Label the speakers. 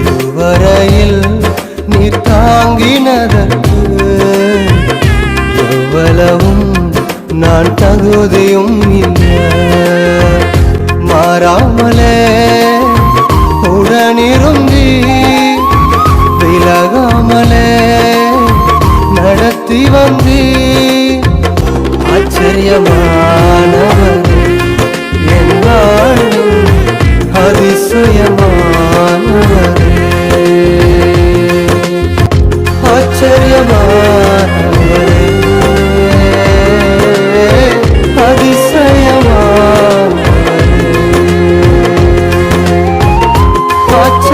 Speaker 1: இதுவரையில் நீர் தாங்கினதற்கு எவ்வளவும் நான் தகுதியும் இல்லை. மாறாமலே உடனிருந்தி விலகாமலே நடத்தி வந்தி ஆச்சரியமா? చేయమా Watch